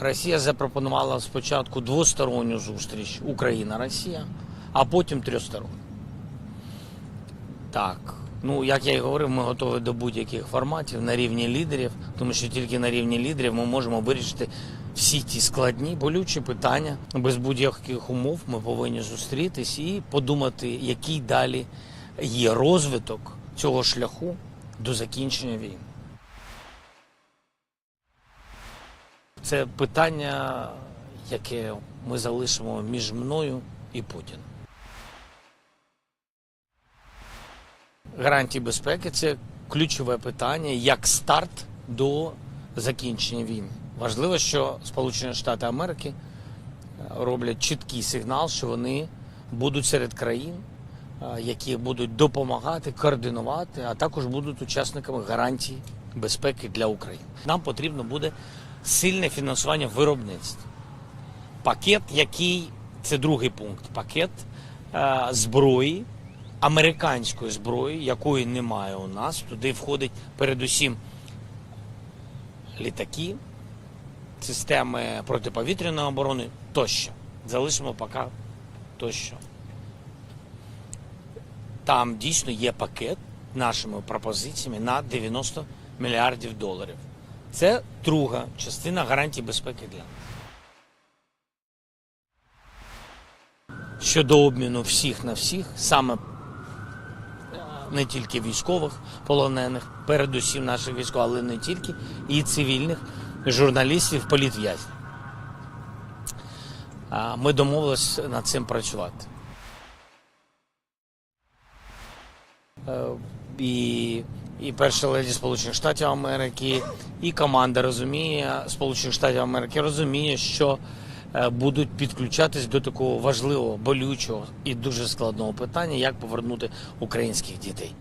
Росія запропонувала спочатку двосторонню зустріч Україна-Росія, а потім трьохсторонню. Так. Ну, як я і говорив, ми готові до будь-яких форматів на рівні лідерів, тому що тільки на рівні лідерів ми можемо вирішити всі ті складні, болючі питання. Без будь-яких умов ми повинні зустрітись і подумати, який далі є розвиток цього шляху до закінчення війни. Це питання, яке ми залишимо між мною і Путіним. Гарантії безпеки це ключове питання як старт до закінчення війни. Важливо, що Сполучені Штати Америки е, роблять чіткий сигнал, що вони будуть серед країн, е, які будуть допомагати, координувати, а також будуть учасниками гарантій безпеки для України. Нам потрібно буде сильне фінансування виробництва. Пакет, який це другий пункт, пакет е, зброї, американської зброї, якої немає у нас. Туди входить передусім літаки, системи протиповітряної оборони тощо. Залишимо поки тощо. Там дійсно є пакет нашими пропозиціями на 90 мільярдів доларів. Це друга частина гарантій безпеки для нас. Щодо обміну всіх на всіх, саме е, не тільки військових полонених, передусім наших військових, але не тільки, і цивільних журналістів, політв'язнів. Ми домовились над цим працювати. Е, І, і перша леді Сполучених Штатів Америки, і команда розуміє Сполучених Штатів Америки розуміє, що е, будуть підключатись до такого важливого, болючого і дуже складного питання, як повернути українських дітей.